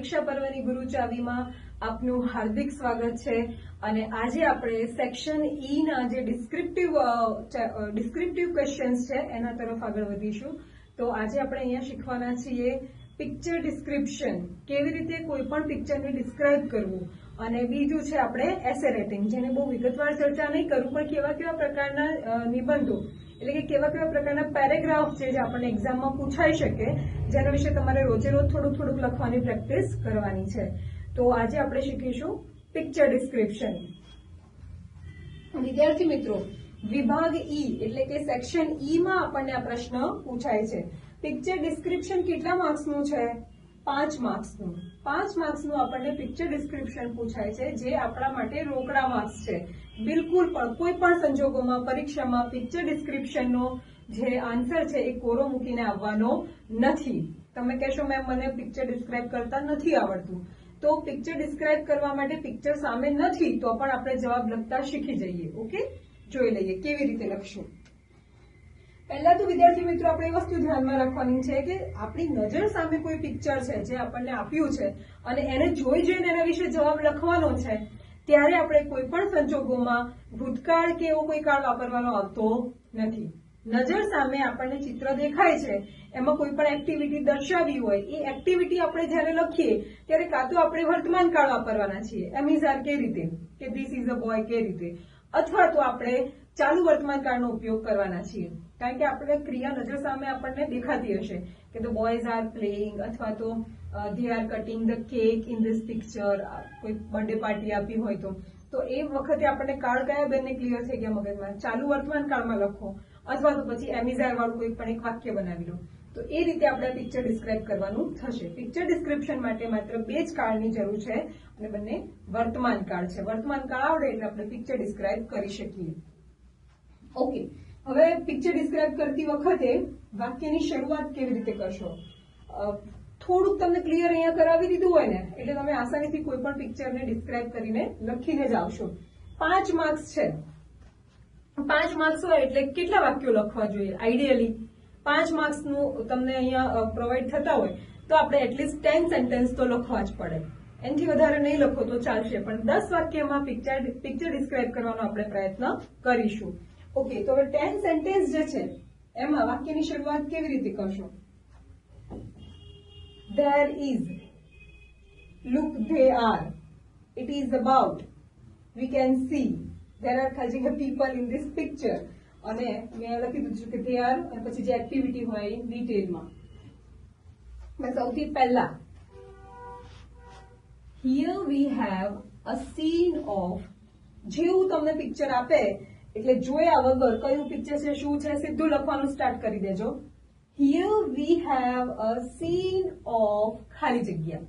પરીક્ષા પર્વની ગુરુ ચાવીમાં આપનું હાર્દિક સ્વાગત છે. અને આજે આપણે સેક્શન ઈ ના જે ડિસ્ક્રિપ્ટિવ ડિસ્ક્રિપ્ટિવ ક્વેશ્ચન્સ છે, એના તરફ આગળ વધીશું. તો આજે આપણે અહીંયા શીખવાના છીએ પિક્ચર ડિસ્ક્રિપ્શન કેવી રીતે કોઈ પણ પિક્ચરને ડિસ્ક્રાઇબ કરવું? અને બીજું છે આપણે એસે રેટિંગ જેને બહુ વિગતવાર ચર્ચા નહીં કરું, પણ કેવા કેવા પ્રકારના નિબંધો એટલે કે કેવા કેવા પ્રકારના પેરેગ્રાફ છે જે આપણને એક્ઝામમાં પૂછાઈ શકે, જેના વિશે તમારે રોજે રોજ થોડુંક થોડુંક લખવાની પ્રેક્ટિસ કરવાની છે. તો આજે આપણે શીખીશું પિક્ચર ડિસ્ક્રિપ્શન વિદ્યાર્થી મિત્રો, વિભાગ ઈ એટલે કે સેક્શન ઈ માં આપણને આ પ્રશ્ન પૂછાય છે. પિક્ચર ડિસ્ક્રિપ્શન કેટલા માર્ક્સનું છે? પાંચ માર્ક્સનું પાંચ માર્ક્સનું આપણને પિક્ચર ડિસ્ક્રિપ્શન પૂછાય છે, જે આપણા માટે રોકડા માર્ક્સ છે. બિલકુલ પણ કોઈ પણ સંજોગોમાં પરીક્ષામાં પિક્ચર ડિસ્ક્રિપ્શનનો જે આન્સર છે એ કોરો મૂકીને આવવાનો નથી. તમે કહેશો, મેમ, મને પિક્ચર ડિસ્ક્રાઇબ કરતા નથી આવડતું. તો પિક્ચર ડિસ્ક્રાઇબ કરવા માટે પિક્ચર સામે નથી, તો પણ આપણે જવાબ લખતા શીખી જઈએ, ઓકે? જોઈ લઈએ, કેવી રીતે લખશું. પહેલા તો વિદ્યાર્થી મિત્રો, આપણે એ વસ્તુ ધ્યાનમાં રાખવાની છે કે આપણી નજર સામે કોઈ પિક્ચર છે જે આપણને આપ્યું છે અને એને જોઈ જોઈને એના વિશે જવાબ લખવાનો છે ત્યારે આપણે કોઈ પણ સંજોગોમાં ભૂતકાળ કે એવો કોઈ કાળ વાપરવાનો આવતો નથી. નજર સામે આપણને ચિત્ર દેખાય છે. એમાં કોઈ પણ એક્ટિવિટી દર્શાવી હોય, એ એક્ટિવિટી આપણે જ્યારે લખીએ, ત્યારે કાં તો આપણે વર્તમાન કાળ વાપરવાના છીએ. એમ ઇઝ આર કે રીતે? કે ધીસ ઇઝ અ બોય કે રીતે? અથવા તો આપણે ચાલુ વર્તમાન કાળનો ઉપયોગ કરવાના છીએ. કારણ કે આપણે ક્રિયા નજર સામે આપણને દેખાતી હશે કે ધ બોયઝ આર પ્લેઇંગ અથવા તો they are cutting the cake in this picture કોઈ બર્થડે પાર્ટી આપી હોય તો. તો એ વખતે આપણને કાળ કયા બેનને ક્લિયર થઈ ગયા મગજમાં? ચાલુ વર્તમાન કાળમાં લખો. અથવા તો પછી એમિઝાર વાળું કોઈ પણ એક વાક્ય બનાવી લો. તો એ રીતે આપણે પિક્ચર ડિસ્ક્રાઇબ કરવાનું થશે. પિક્ચર ડિસ્ક્રિપ્શન માટે માત્ર બે જ કાળની જરૂર છે અને બંને વર્તમાન કાળ છે. વર્તમાન કાળ આવડે એટલે આપણે પિક્ચર ડિસ્ક્રાઇબ કરી શકીએ. ઓકે હવે પિક્ચર ડિસ્ક્રાઇબ કરતી વખતે વાક્યની શરૂઆત કેવી રીતે કરશો? થોડુંક તમને ક્લિયર અહીંયા કરાવી દીધું હોય ને, એટલે તમે આસાનીથી કોઈ પણ પિક્ચરને ડિસ્ક્રાઇબ કરીને લખીને જ આવશો. પાંચ માર્ક્સ છે. પાંચ માર્ક્સ હોય એટલે કેટલા વાક્યો લખવા જોઈએ આઈડિયલી પાંચ માર્ક્સનું તમને અહીંયા પ્રોવાઈડ થતા હોય, તો આપણે એટલીસ્ટ ટેન સેન્ટેન્સ તો લખવા જ પડે. એનાથી વધારે નહીં લખો તો ચાલશે, પણ દસ વાક્યમાં પિક્ચર પિક્ચર ડિસ્ક્રાઇબ કરવાનો આપણે પ્રયત્ન કરીશું. ઓકે તો હવે ટેન સેન્ટેન્સ જે છે, એમાં વાક્યની શરૂઆત કેવી રીતે કરશો? There is. Look they are it is about we can see. There are ખાલી people in this picture. અને મેં લખી દીધું કે they are, અને પછી જે એક્ટિવિટી હોય ડિટેલમાં મેં. સૌથી પહેલા here we have a scene of જેવું તમને પિક્ચર આપે, એટલે જોયા વગર કયું પિક્ચર છે, શું છે, સીધું લખવાનું સ્ટાર્ટ કરી દેજો. Here we have a scene of ખાલી જગ્યા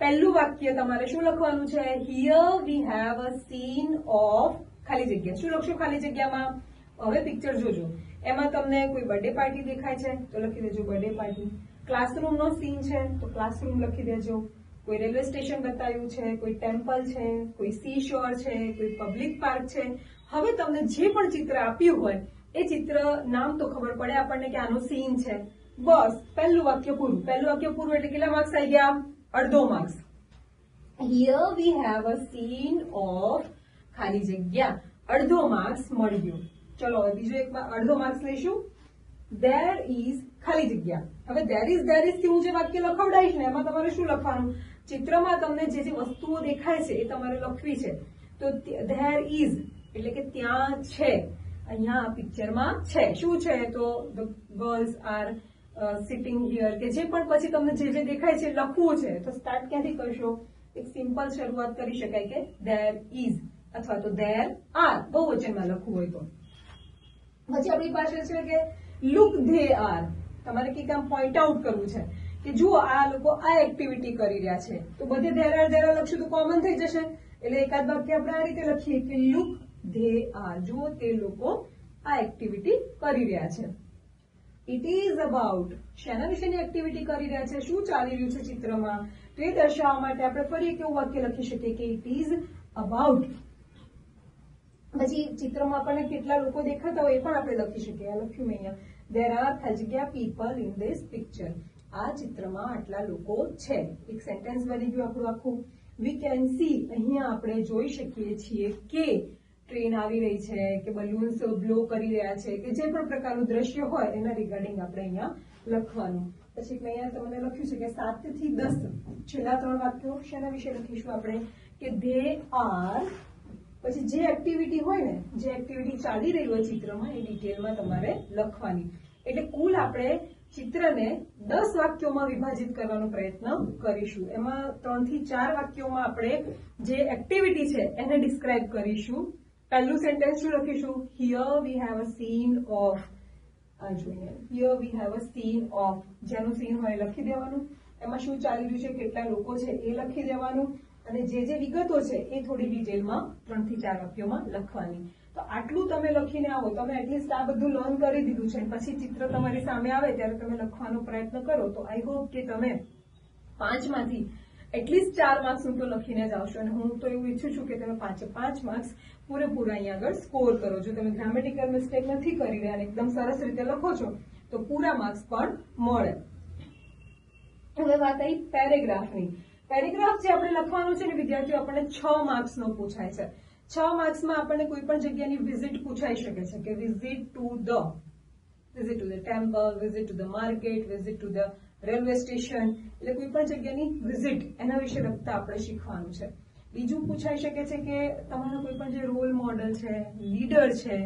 પહેલું વાક્ય તમારે શું લખવાનું છે? Here we have a scene of ખાલી જગ્યા શું લખશો ખાલી જગ્યામાં હવે પિક્ચર જોજો. એમાં તમને કોઈ બર્થડે પાર્ટી દેખાય છે, તો લખી દેજો બર્થડે પાર્ટી ક્લાસરૂમ નો સીન છે, તો ક્લાસરૂમ લખી દેજો. કોઈ રેલવે સ્ટેશન બતાવ્યું છે, કોઈ ટેમ્પલ છે, કોઈ સી શોર છે, કોઈ પબ્લિક પાર્ક છે. હવે તમને જે પણ ચિત્ર આપ્યું હોય એ ચિત્ર નામ તો ખબર પડે આપણને કે આનો સીન છે. બસ, પહેલું વાક્ય પૂરું. પહેલું વાક્ય પૂરું એટલે કેટલા માર્ક્સ આવી ગયા? અડધો marks here we have a scene of ખાલી જગ્યા. અડધો માર્ક્સ મળી ગયો. ચલો, હવે બીજો એક અડધો માર્ક્સ લઈશું. ધેર ઇઝ ખાલી જગ્યા. હવે ધેર ઇઝ ધેર ઇઝથી હું જે વાક્ય લખવડાવીશ ને, એમાં તમારે શું લખવાનું? ચિત્રમાં તમને જે જે વસ્તુઓ દેખાય છે એ તમારે લખવી છે. તો ધેર ઇઝ એટલે કે ત્યાં છે. અહીંયા આ પિક્ચરમાં છે. શું છે? તો the girls are sitting here કે જે પણ પછી તમને જે જે દેખાય છે લખવું છે. તો સ્ટાર્ટ ક્યાંથી કરશો? એક સિમ્પલ શરૂઆત કરી શકાય કે ધેર ઇઝ અથવા તો ધેર આર બહુ વચનમાં લખવું હોય તો. પછી આપણી પાસે છે કે લુક ધે આર તમારે કઈ કામ પોઈન્ટ આઉટ કરવું છે કે જુઓ, આ લોકો આ એક્ટિવિટી કરી રહ્યા છે. તો બધે ધેર ધેર લખશું તો કોમન થઈ જશે. એટલે એકાદ વાક્ય આપણે આ રીતે લખીએ કે લુક ધે જુઓ તે લોકો આ એક્ટિવિટી કરી રહ્યા છે. ઇટ ઇઝ અબાઉટ શેના વિશેની એક્ટિવિટી કરી રહ્યા છે? શું ચાલી રહ્યું છે ચિત્રમાં? તે દર્શાવવા માટે આપણે ફરી એક એવું વાક્ય લખી શકીએ કે ઇટ ઇઝ અબાઉટ પછી ચિત્રમાં આપણને કેટલા લોકો દેખાતા હોય એ પણ આપણે લખી શકીએ. લખ્યું મેં અહીંયા. દેર આર ખાલી જગ્યા પીપલ ઇન ધીસ પિક્ચર આ ચિત્રમાં આટલા લોકો છે. એક સેન્ટેન્સ બની ગયું આપણું આખું. વી કેન સી અહીંયા આપણે જોઈ શકીએ છીએ કે ટ્રેન આવી રહી છે કે બલૂન્સ બ્લો કરી રહ્યા છે કે જે પણ પ્રકારનું દ્રશ્ય હોય એના રિગાર્ડિંગ આપણે અહીંયા લખવાનું. પછી અહીંયા તમને લખ્યું છે કે સાતથી દસ છેલ્લા ત્રણ વાક્યો શેના વિશે લખીશું આપણે? કે ધે આર પછી જે એક્ટિવિટી હોય ને, જે એક્ટિવિટી ચાલી રહી હોય ચિત્રમાં, એ ડિટેલમાં તમારે લખવાની. એટલે કુલ આપણે ચિત્રને દસ વાક્યોમાં વિભાજિત કરવાનો પ્રયત્ન કરીશું. એમાં ત્રણથી ચાર વાક્યોમાં આપણે જે એક્ટિવિટી છે એને ડિસ્ક્રાઇબ કરીશું. પહેલું સેન્ટેન્સ શું લખીશું? Here we have a scene of જોઈએ here we have a scene of જેનું સીન હોય લખી દેવાનું. એમાં શું ચાલી રહ્યું છે? કેટલા લોકો છે? એ લખી દેવાનું. અને જે જે વિગતો છે, એ થોડી ડિટેલમાં ત્રણથી ચાર વાક્યોમાં લખવાની. તો આટલું તમે લખીને આવો. તમે એટલીસ્ટ આ બધું લર્ન કરી દીધું છે. પછી ચિત્ર તમારી સામે આવે ત્યારે તમે લખવાનો પ્રયત્ન કરો. તો આઈ હોપ કે તમે પાંચમાંથી એટલીસ્ટ ચાર માર્ક્સનું તો લખીને જ આવશો અને હું તો એવું ઈચ્છું છું કે તમે પાંચે પાંચ માર્ક્સ પૂરેપૂરા અહીંયા આગળ સ્કોર કરો. જો તમે ગ્રામેટિકલ મિસ્ટેક નથી કરી રહ્યા અને એકદમ સરસ રીતે લખો છો, તો પૂરા માર્ક્સ પણ મળે. હવે વાત આવી પેરેગ્રાફની પેરેગ્રાફ જે આપણે લખવાનું છે ને, વિદ્યાર્થીઓ, આપણને છ માર્ક્સનો પૂછાય છે. છ માર્ક્સમાં આપણને કોઈ પણ જગ્યાની વિઝિટ પૂછાઈ શકે છે કે visit to the visit to the temple visit to the market visit to the railway station એટલે કોઈ પણ જગ્યાની વિઝિટ એના વિશે લખતા આપણે શીખવાનું છે. બીજું પૂછાઈ શકે છે કે તમારો કોઈ પણ જે રોલ મોડલ છે લીડર છે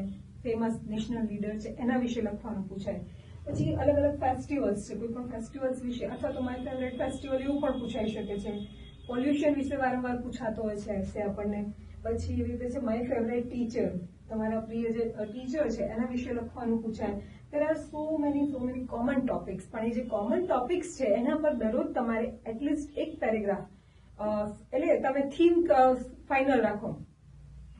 ફેમસ નેશનલ લીડર છે, એના વિશે લખવાનું પૂછાય. પછી અલગ અલગ ફેસ્ટિવલ્સ છે, કોઈ પણ ફેસ્ટિવલ્સ વિશે, અથવા તો માય ફેવરેટ ફેસ્ટિવલ એવું પણ પૂછાઈ શકે છે. પોલ્યુશન વિશે વારંવાર પૂછાતો હોય છે એસે આપણને. પછી એવી રીતે છે માય ફેવરેટ ટીચર તમારા પ્રિય જે ટીચર છે, એના વિશે લખવાનું પૂછાય. There are so many so many common topics પણ એ જે કોમન ટોપિક્સ છે, એના પર દરરોજ તમારે એટલીસ્ટ એક પેરેગ્રાફ એટલે તમે થીમ ફાઇનલ રાખો.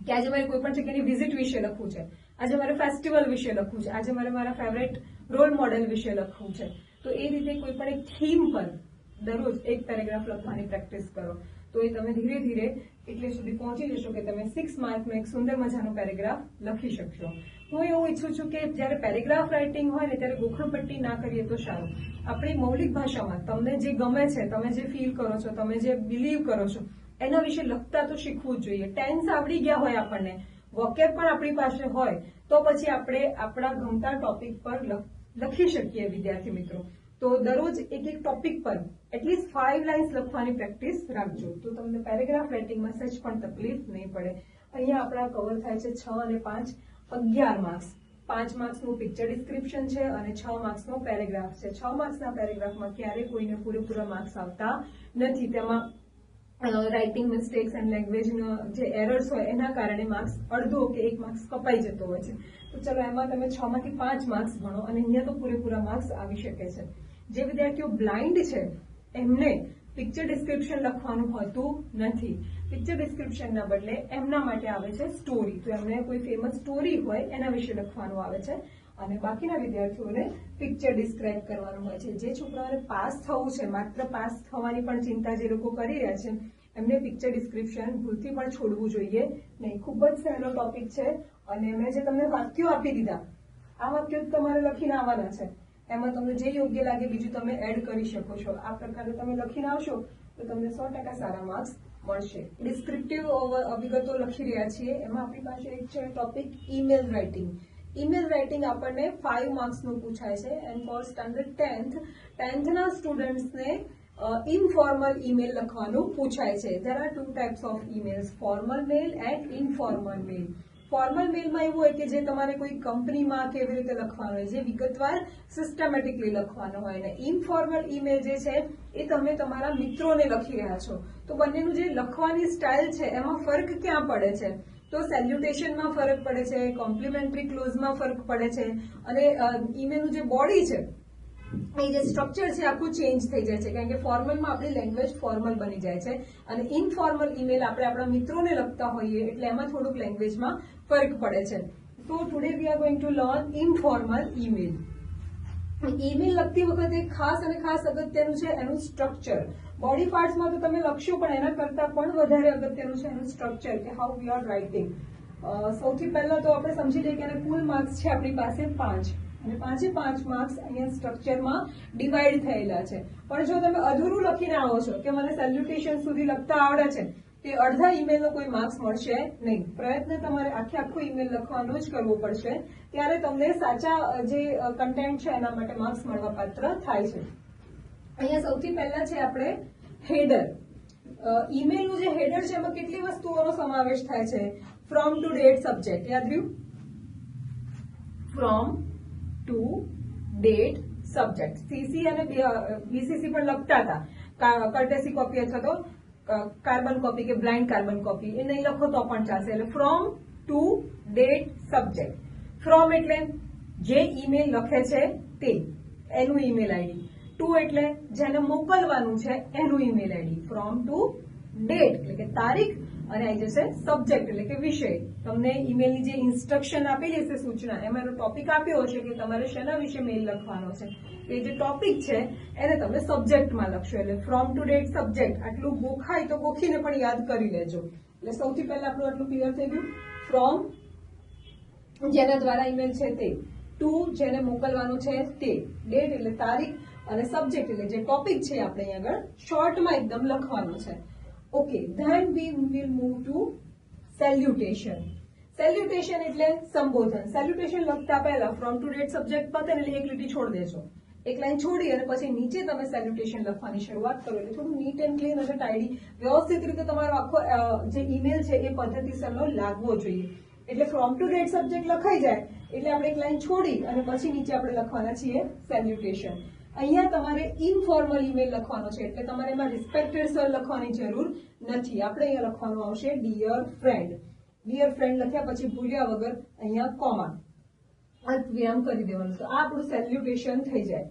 કે આજે મારે કોઈ પણ જગ્યાની વિઝિટ વિશે લખવું છે. આજે મારે ફેસ્ટિવલ વિશે લખવું છે. આજે મારે મારા ફેવરેટ રોલ મોડેલ વિશે લખવું છે. તો એ રીતે કોઈ પણ એક થીમ પર દરરોજ એક પેરેગ્રાફ લખવાની પ્રેક્ટિસ કરો. તો એ તમે ધીરે ધીરે એટલે સુધી પહોંચી જશો કે તમે સિક્સ માર્કનો એક સુંદર મજાનો પેરેગ્રાફ લખી શકશો. હું એવું ઈચ્છું છું કે જ્યારે પેરેગ્રાફ રાઇટિંગ હોય ને ત્યારે ગોખણપટ્ટી ના કરીએ તો સારું. આપણી મૌલિક ભાષામાં તમને જે ગમે છે, તમે જે ફીલ કરો છો, તમે જે બિલીવ કરો છો, એના વિશે લખતા તો શીખવું જ જોઈએ. ટેન્સ આવડી ગયા હોય આપણને વોકેબ પણ આપણી પાસે હોય, તો પછી આપણે આપણા ગમતા ટોપિક પર લખી શકીએ વિદ્યાર્થી મિત્રો. તો દરરોજ એક એક ટોપિક પર એટલીસ્ટ ફાઈવ લાઇન્સ લખવાની પ્રેક્ટિસ રાખજો. તો તમને પેરેગ્રાફ રાઇટિંગમાં સહેજ પણ તકલીફ નહીં પડે. અહીંયા આપણા કવર થાય છે છ અને પાંચ. અગિયાર માર્ક્સ પાંચ માર્ક્સનું પિક્ચર ડિસ્ક્રિપ્શન છે અને છ માર્ક્સનો પેરેગ્રાફ છે. છ માર્ક્સના પેરેગ્રાફમાં ક્યારેય કોઈને પૂરેપૂરા માર્ક્સ આવતા નથી. તેમાં રાઇટિંગ મિસ્ટેક્સ એન્ડ લેંગ્વેજનો જે એરર્સ હોય એના કારણે માર્ક્સ અડધો કે એક માર્ક્સ કપાઈ જતો હોય છે. તો ચલો એમાં તમે છ માંથી પાંચ માર્ક્સ ભણો અને અહીંયા તો પૂરેપૂરા માર્ક્સ આવી શકે છે. જે વિદ્યાર્થીઓ બ્લાઇન્ડ છે, એમને પિક્ચર ડિસ્ક્રિપ્શન લખવાનું હોતું નથી. પિક્ચર ડિસ્ક્રિપ્શનના બદલે એમના માટે આવે છે સ્ટોરી તો એમને કોઈ ફેમસ સ્ટોરી હોય, એના વિશે લખવાનું આવે છે. અને બાકીના વિદ્યાર્થીઓને પિક્ચર ડિસ્ક્રાઇબ કરવાનું હોય છે. જે છોકરાઓને પાસ થવું છે, માત્ર પાસ થવાની પણ ચિંતા જે લોકો કરી રહ્યા છે, એમને પિક્ચર ડિસ્ક્રિપ્શન ભૂલથી પણ છોડવું જોઈએ. નહીં, ખૂબ જ સહેલો ટોપિક છે. અને મેં જે તમને વાક્યો આપી દીધા, આ વાક્યો તમારે લખીને આવવાના છે. એમાં તમને જે યોગ્ય લાગે બીજું તમે એડ કરી શકો છો. આ પ્રકારે તમે લખીને આવશો તો તમને સો ટકા સારા માર્ક્સ મળશે. ડિસ્ક્રિપ્ટિવ વિગતો લખી રહ્યા છીએ. એમાં આપણી પાસે એક છે topic email writing email writing આપણને ફાઈવ માર્ક્સનું પૂછાય છે એન્ડ ફોર સ્ટાન્ડર્ડ ટેન્થ ટેન્થના સ્ટુડન્ટ્સને ઇનફોર્મલ ઈમેલ લખવાનું પૂછાય છે. There are two types of emails formal mail and informal mail formal મેલમાં એવું હોય કે જે તમારે કોઈ કંપનીમાં કેવી રીતે લખવાનું હોય, જે વિગતવાર સિસ્ટમેટિકલી લખવાનું હોય અને ઇનફોર્મલ ઈમેલ જે છે, એ તમે તમારા મિત્રોને લખી રહ્યા છો. તો બંનેનું જે લખવાની સ્ટાઇલ છે, એમાં ફરક ક્યાં પડે છે? તો સેલ્યુટેશનમાં ફરક પડે છે કોમ્પ્લિમેન્ટરી ક્લોઝમાં ફરક પડે છે અને ઈમેલનું જે બોડી છે એ જે સ્ટ્રક્ચર છે, આખું ચેન્જ થઈ જાય છે. કારણ કે ફોર્મલમાં આપણી લેંગ્વેજ ફોર્મલ બની જાય છે. અને ઇનફોર્મલ ઈમેલ આપણે આપણા મિત્રોને લખતા હોઈએ, એટલે એમાં થોડુંક લેંગ્વેજમાં ફરક પડે છે. તો today we are going to learn informal email email લખતી વખતે ખાસ અને ખાસ અગત્યનું છે, એનું સ્ટ્રક્ચર બોડી પાર્ટ્સમાં તો તમે લખશો, પણ એના કરતાં પણ વધારે અગત્યનું છે, એનું સ્ટ્રક્ચર કે હાઉ વી આર રાઇટિંગ સૌથી પહેલા તો આપણે સમજી લઈએ કે એને કુલ માર્ક્સ છે આપણી પાસે પાંચ. અને પાંચે પાંચ માર્ક્સ અહીંયા સ્ટ્રક્ચરમાં ડિવાઈડ થયેલા છે. પણ જો તમે અધૂરું લખીને આવો છો કે મને સેલ્યુટેશન સુધી લખતા આવડે છે, તે અડધા ઈમેલનો કોઈ માર્ક્સ મળશે નહીં. પ્રયત્ન તમારે આખે આખો ઈમેલ લખવાનો જ કરવો પડશે. ત્યારે તમને સાચા જે કન્ટેન્ટ છે એના માટે માર્ક્સ મળવા પાત્ર થાય છે. અહીંયા સૌથી પહેલા છે આપણે હેડર ઈમેલનું જે હેડર છે એમાં કેટલી વસ્તુઓનો સમાવેશ થાય છે? ફ્રોમ ટુ ડેટ સબ્જેક્ટ યાદ રહ્યું? From to date subject CC અને બીસીસી પણ લખતા હતા. કર્ટેસી કોપી અથવા તો કાર્બન કોપી કે બ્લાઇન્ડ કાર્બન કોપી એ નહીં લખો તો પણ ચાલશે. એટલે from to date subject from એટલે જે ઈમેલ લખે છે તે, એનું ઈમેલ આઈડી ટુ એટલે જેને મોકલવાનું છે એનું email ID from to date એટલે કે તારીખ અને આવી જશે સબ્જેક્ટ એટલે કે વિષય. તમને ઈમેલની જે ઇન્સ્ટ્રક્શન આપેલી હશે સૂચના, એમાં એનો ટોપિક આપ્યો હશે કે તમારે શેના વિશે મેલ લખવાનો છે. એ જે ટોપિક છે, એને તમે સબ્જેક્ટમાં લખશો. એટલે ફ્રોમ ટુ ડેટ સબ્જેક્ટ આટલું ગોખાય તો ગોખીને પણ યાદ કરી લેજો. એટલે સૌથી પહેલા આપણું આટલું ક્લિયર થઈ ગયું. ફ્રોમ જેના દ્વારા ઈમેલ છે તે. ટુ જેને મોકલવાનું છે તે. ડેટ એટલે તારીખ અને સબ્જેક્ટ એટલે જે ટોપિક છે આપણે અહીં આગળ શોર્ટમાં એકદમ લખવાનું છે. Okay then we will move to salutation salutation એટલે સંબોધન. સેલ્યુટેશન લખતા પહેલા ફ્રોમ ટુ ડેટ સબ્જેક્ટ પતે એટલે એક લીટી છોડ દેજો. એક લાઈન છોડી અને પછી નીચે તમે સેલ્યુટેશન લખવાની શરૂઆત કરો. એટલે થોડું નીટ એન્ડ ક્લીન અને ટાઈડી વ્યવસ્થિત રીતે તમારો આખો જે ઈમેલ છે એ પદ્ધતિસરનો લાગવો જોઈએ. એટલે ફ્રોમ ટુ ડેટ સબ્જેક્ટ લખાઈ જાય. એટલે આપણે એક લાઈન છોડી અને પછી નીચે આપણે લખવાના છીએ સેલ્યુટેશન અહીંયા તમારે ઇન્ફોર્મલ ઈમેલ લખવાનો છે, એટલે તમારે એમાં રિસ્પેક્ટેડ સર લખવાની જરૂર નથી. આપણે અહીંયા લખવાનું આવશે ડિયર ફ્રેન્ડ ડિયર ફ્રેન્ડ લખ્યા પછી ભૂલ્યા વગર અહીંયા કોમા વિરામ કરી દેવાનું. તો આ આપણું સેલ્યુટેશન થઈ જાય.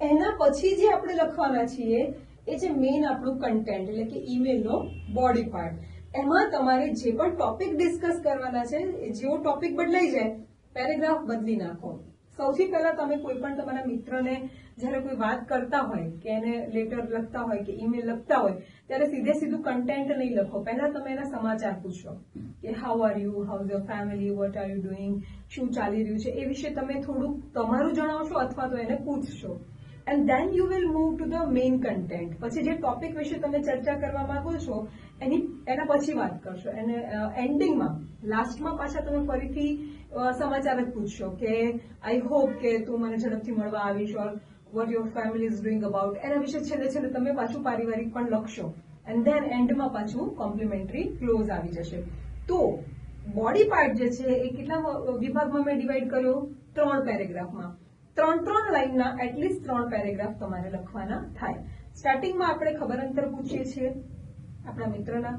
એના પછી જે આપણે લખવાના છીએ, એ છે મેઇન આપણું કન્ટેન્ટ એટલે કે ઈમેલનો બોડી પાર્ટ એમાં તમારે જે પણ ટોપિક ડિસ્કસ કરવાના છે જેવો ટોપિક બદલાઈ જાય પેરેગ્રાફ બદલી નાખો. સૌથી પહેલા તમે કોઈ પણ તમારા મિત્રને જ્યારે કોઈ વાત કરતા હોય કે એને લેટર લખતા હોય કે ઈમેલ લખતા હોય, ત્યારે સીધે સીધું કન્ટેન્ટ નહીં લખો. પહેલા તમે એના સમાચાર પૂછો કે how are you how your family what are you doing શું ચાલી રહ્યું છે? એ વિશે તમે થોડુંક તમારું જણાવશો અથવા તો એને પૂછશો. And then you will move to the main content પછી જે ટોપિક વિશે તમે ચર્ચા કરવા માંગો છો, એની, એના પછી વાત કરશો. અને એન્ડિંગમાં લાસ્ટમાં પાછા તમે ફરીથી સમાચાર જ પૂછશો કે આઈ હોપ કે તું મને ઝડપથી મળવા આવીશ or what your family is doing about એના વિશે છેલ્લે છેલ્લે તમે પાછું પારિવારિક પણ લખશો. એન્ડ ધેન એન્ડમાં પાછું કોમ્પ્લિમેન્ટરી ક્લોઝ આવી જશે. તો બોડી પાર્ટ જે છે, એ કેટલા વિભાગમાં મેં ડિવાઈડ કર્યો? ત્રણ પેરેગ્રાફમાં. ત્રણ ત્રણ લાઇનના એટલીસ્ટ ત્રણ પેરેગ્રાફ તમારે લખવાના થાય. સ્ટાર્ટિંગમાં આપણે ખબર અંતર પૂછીએ છીએ આપણા મિત્રના.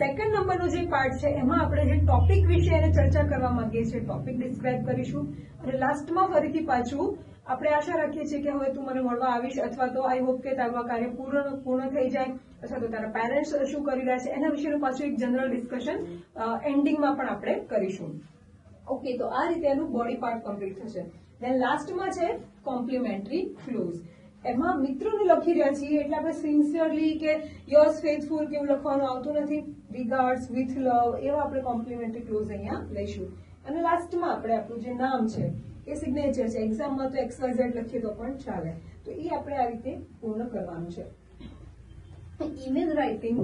સેકન્ડ નંબરનો જે પાર્ટ છે, એમાં આપણે જે ટોપિક વિશે એને ચર્ચા કરવા માંગીએ છીએ ટોપિક ડિસ્ક્રાઇબ કરીશું. અને લાસ્ટમાં ફરીથી પાછું આપણે આશા રાખીએ છીએ કે હવે તું મને મળવા આવીશ અથવા તો આઈ હોપ કે તારું કાર્ય પૂર્ણ પૂર્ણ થઈ જાય અથવા તો તારા પેરેન્ટ્સ શું કરી રહ્યા છે એના વિશેનું પાછું એક જનરલ ડિસ્કશન એન્ડિંગમાં પણ આપણે કરીશું. ઓકે તો આ રીતે એનું બોડી પાર્ટ કમ્પ્લીટ થશે. દેન લાસ્ટમાં છે કોમ્પ્લિમેન્ટરી ક્લોઝ એમાં મિત્રોને લખી રહ્યા છીએ એટલે આપણે સિન્સિયરલી કે યોર્સ ફેથફુલ કે એવું લખવાનું આવતું નથી. રિગાર્ડ્સ વિથ લવ એવા આપણે કોમ્પ્લિમેન્ટરી ક્લોઝ અહીંયા લઈશું. અને લાસ્ટમાં આપણે આપણું જે નામ છે એ સિગ્નેચર છે. એક્ઝામમાં તો એક્સવાઇઝેડ લખીએ તો પણ ચાલે. તો એ આપણે આ રીતે પૂર્ણ કરવાનું છે. ઈમેલ રાઇટિંગ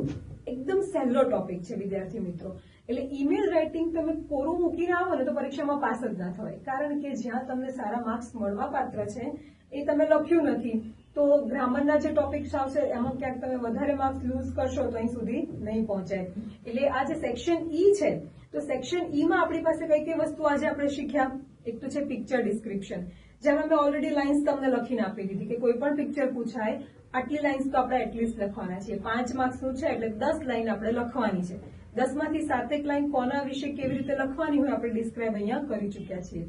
એકદમ સહેલો ટોપિક છે, વિદ્યાર્થી મિત્રો. એટલે ઈમેલ રાઇટિંગ તમે કોરું મૂકીને આવો ને તો પરીક્ષામાં પાસ જ ના થવાય કારણ કે જ્યાં તમને સારા માર્ક્સ મળવા પાત્ર છે, એ તમે લખ્યું નથી, તો ગ્રામરના જે ટોપિક્સ આવશે, એમાં ક્યાંક તમે વધારે માર્ક્સ લૂઝ કરશો તો અહીં સુધી નહીં પહોંચાય. એટલે આ જે સેક્શન ઈ છે, તો સેક્શન ઈમાં આપણી પાસે કઈ કઈ વસ્તુ આજે આપણે શીખ્યા? એક તો છે પિક્ચર ડિસ્ક્રિપ્શન જેમાં મેં ઓલરેડી લાઇન્સ તમને લખીને આપી દીધી કે કોઈ પણ પિક્ચર પૂછાય, આટલી લાઇન્સ તો આપણે એટલીસ્ટ લખવાના છે પાંચ માર્ક્સનું છે એટલે દસ લાઇન આપણે લખવાની છે. દસમાંથી સાતેક લાઇન કોના વિશે કેવી રીતે લખવાની હોય આપણે ડિસ્ક્રાઇબ અહીંયા કરી ચૂક્યા છીએ.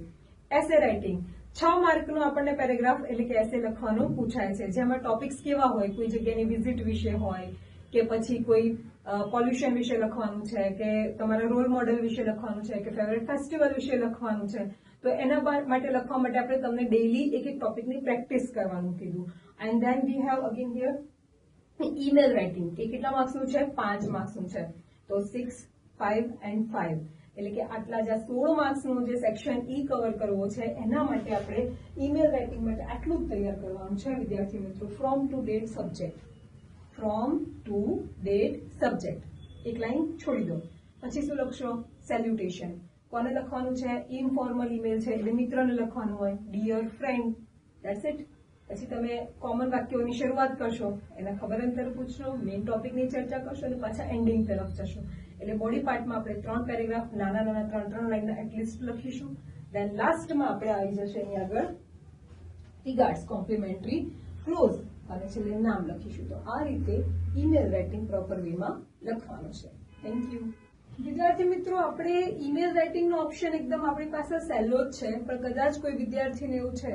એસે રાઇટિંગ છ માર્કનું આપણને પેરેગ્રાફ એટલે કે એસે લખવાનું પૂછાય છે. જેમાં ટોપિક્સ કેવા હોય, કોઈ જગ્યાની વિઝિટ વિશે હોય, કે પછી કોઈ પોલ્યુશન વિશે લખવાનું છે, કે તમારા રોલ મોડેલ વિશે લખવાનું છે, કે ફેવરેટ ફેસ્ટિવલ વિશે લખવાનું છે. તો એના માટે લખવા માટે આપણે તમને ડેઈલી એક એક ટોપિકની પ્રેક્ટિસ કરવાનું કીધું. And then we have again here email writing એ કેટલા માર્ક્સનું છે? પાંચ માર્ક્સનું છે. તો સિક્સ ફાઇવ એન્ડ ફાઇવ એટલે કે આટલા જે સોળ માર્ક્સનું જે સેક્શન ઈ કવર કરવો છે, એના માટે આપણે ઈમેલ રાઇટિંગ માટે આટલું જ તૈયાર કરવાનું છે, વિદ્યાર્થી મિત્રો. From to date subject from to date subject એક લાઈન છોડી દો. પછી શું લખશો? સેલ્યુટેશન કોને લખવાનું છે? ઇન્ફોર્મલ ઈમેલ છે, એટલે મિત્રને લખવાનું હોય. ડિયર ફ્રેન્ડ દેટ્સ ઇટ પછી તમે કોમન વાક્યોની શરૂઆત કરશો, એના ખબર અંતર પૂછશો મેઇન ટોપિકની ચર્ચા કરશો અને પાછા એન્ડિંગ તરફ જશો. એટલે બોડી પાર્ટમાં આપણે ત્રણ પેરેગ્રાફ નાના નાના ત્રણ ત્રણ લાઈનના એટલીસ્ટ લખીશું. દેન લાસ્ટમાં આપણે આવી જશે અહીં આગળ. રિગાર્ડ્સ કોમ્પ્લિમેન્ટરી ક્લોઝ અને છેલ્લે નામ લખીશું. તો આ રીતે ઈમેલ રાઇટિંગ પ્રોપર વેમાં લખવાનું છે. થેન્ક યુ વિદ્યાર્થી મિત્રો, આપણે ઈમેલ રાઇટિંગનો ઓપ્શન એકદમ આપણી પાસે સહેલો જ છે, પણ કદાચ કોઈ વિદ્યાર્થીને એવું છે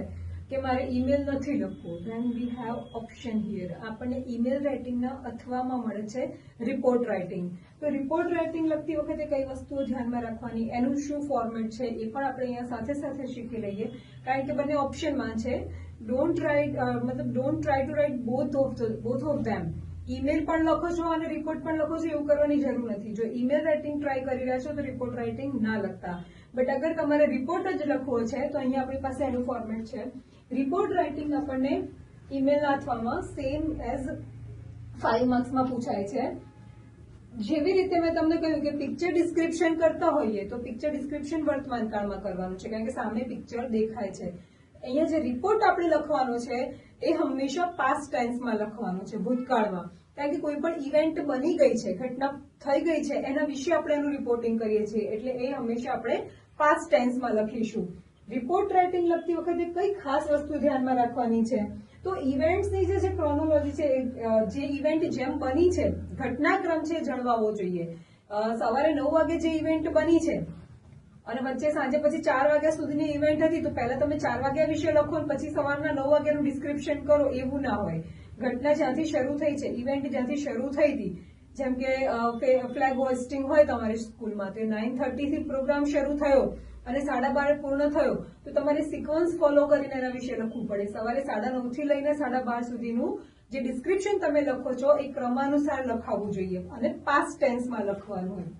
કે મારે ઈમેલ નથી લખવું then we have option here આપણને ઈમેલ રાઇટિંગના અથવામાં મળે છે રિપોર્ટ રાઇટિંગ તો રિપોર્ટ રાઇટિંગ લખતી વખતે કઈ વસ્તુઓ ધ્યાનમાં રાખવાની, એનું શું ફોર્મેટ છે, એ પણ આપણે અહીંયા સાથે સાથે શીખી લઈએ. કારણ કે બંને ઓપ્શનમાં છે. ડોન્ટ રાઇટ મતલબ don't try to write both of both of them email પણ લખો છો અને રિપોર્ટ પણ લખો છો, એવું કરવાની જરૂર નથી. જો ઈમેલ રાઇટિંગ ટ્રાય કરી રહ્યા છો, તો રિપોર્ટ રાઇટિંગ ના લખતા. બટ અગર તમારે રિપોર્ટ જ લખવો છે, તો અહીંયા આપણી પાસે એનું ફોર્મેટ છે. રિપોર્ટ રાઇટિંગ આપણને ઈમેલ નાથવામાં સેમ એઝ ફાઈવ માર્ક્સમાં પૂછાય છે. જેવી રીતે મેં તમને કહ્યું કે પિક્ચર ડિસ્ક્રિપ્શન કરતા હોઈએ, તો પિક્ચર ડિસ્ક્રિપ્શન વર્તમાન કાળમાં કરવાનું છે. કારણ કે સામે પિક્ચર દેખાય છે. અહીંયા જે રિપોર્ટ આપણે લખવાનો છે, એ હંમેશા પાસ્ટ ટેન્સમાં લખવાનો છે, ભૂતકાળમાં. કારણ કે કોઈ પણ ઇવેન્ટ બની ગઈ છે, ઘટના થઈ ગઈ છે, એના વિશે આપણે એનું રિપોર્ટિંગ કરીએ છીએ. એટલે એ હંમેશા આપણે પાસ્ટ ટેન્સમાં લખીશું. રિપોર્ટ રાઇટિંગ લખતી વખતે કઈ ખાસ વસ્તુ ધ્યાનમાં રાખવાની છે? તો ઇવેન્ટ્સની જે ક્રોનોલોજી છે જે ઇવેન્ટ જેમ બની છે, ઘટનાક્રમ છે એ જળવાવો જોઈએ. સવારે નવ વાગે જે ઇવેન્ટ બની છે અને વચ્ચે સાંજે પછી ચાર વાગ્યા સુધીની ઇવેન્ટ હતી, તો પહેલા તમે ચાર વાગ્યા વિશે લખો પછી સવારના નવ વાગ્યાનું ડિસ્ક્રિપ્શન કરો, એવું ના હોય. ઘટના જ્યાંથી શરૂ થઈ છે ઇવેન્ટ જ્યાંથી શરૂ થઈ હતી, જેમ કે ફ્લેગ હોસ્ટિંગ હોય તમારી સ્કૂલમાં, તો નાઇન થર્ટીથી પ્રોગ્રામ શરૂ થયો અને સાડા બાર પૂર્ણ થયો. તો તમારે સિક્વન્સ ફોલો કરીને એના વિશે લખવું પડે. સવારે સાડા નવથી લઈને સાડા બાર સુધીનું જે ડિસ્ક્રિપ્શન તમે લખો છો, એ ક્રમાનુસાર લખાવવું જોઈએ અને પાસ્ટ ટેન્સમાં લખવાનું હોય.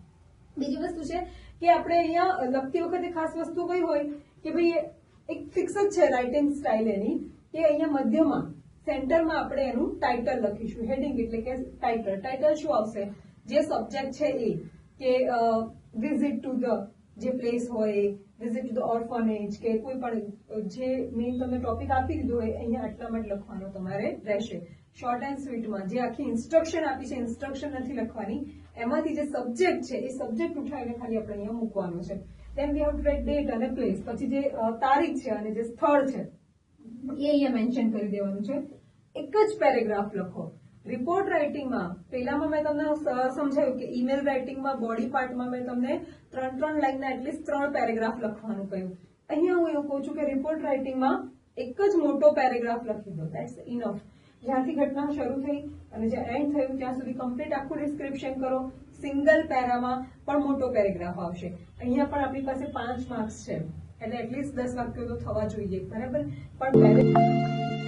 બીજી વસ્તુ છે કે આપણે અહીંયા લખતી વખતે ખાસ વસ્તુ કઈ હોય કે ભાઈ એક ફિક્સ જ છે રાઇટિંગ સ્ટાઇલ એની, કે અહીંયા મધ્યમાં સેન્ટરમાં આપણે એનું ટાઇટલ લખીશું હેડિંગ એટલે કે ટાઇટલ ટાઇટલ શું આવશે? જે સબ્જેક્ટ છે એ, કે વિઝિટ ટુ ધ જે પ્લેસ હોય વિઝિટ ટુ ધ ઓર્ફનેજ કે કોઈ પણ જે મેઇન તમે ટોપિક આપી દીધો હોય, અહીંયા આટલામાં જ લખવાનો તમારે રહેશે. શોર્ટ એન્ડ સ્વીટમાં જે આખી ઇન્સ્ટ્રક્શન આપી છે ઇન્સ્ટ્રક્શન નથી લખવાની. એમાંથી જે સબ્જેક્ટ છે, એ સબ્જેક્ટ ઉઠાવીને ખાલી આપણે અહીંયા મૂકવાનું છે. Then we have to write date અને પ્લેસ પછી જે તારીખ છે અને જે સ્થળ છે, એ અહીંયા મેન્શન કરી દેવાનું છે. એક જ પેરેગ્રાફ લખો. રિપોર્ટ રાઇટિંગમાં પહેલામાં મેં તમને સમજાવ્યું કે ઈમેલ રાઇટિંગમાં બોડી પાર્ટમાં મેં તમને ત્રણ ત્રણ લાઈનના એટલીસ્ટ ત્રણ પેરેગ્રાફ લખવાનું કહ્યું. અહીંયા હું એવું કહું છું કે રિપોર્ટ રાઇટિંગમાં એક જ મોટો પેરેગ્રાફ લખી દો. દેટ્સ ઇનફ જ્યાંથી ઘટના શરૂ થઈ અને જે એન્ડ થયું, ત્યાં સુધી કમ્પ્લીટ આખું ડિસ્ક્રિપ્શન કરો. સિંગલ પેરામાં પણ મોટો પેરેગ્રાફ આવશે. અહીંયા પણ આપણી પાસે પાંચ માર્ક્સ છે. એટલે એટલીસ્ટ દસ વાક્યો તો થવા જોઈએ. બરાબર? પણ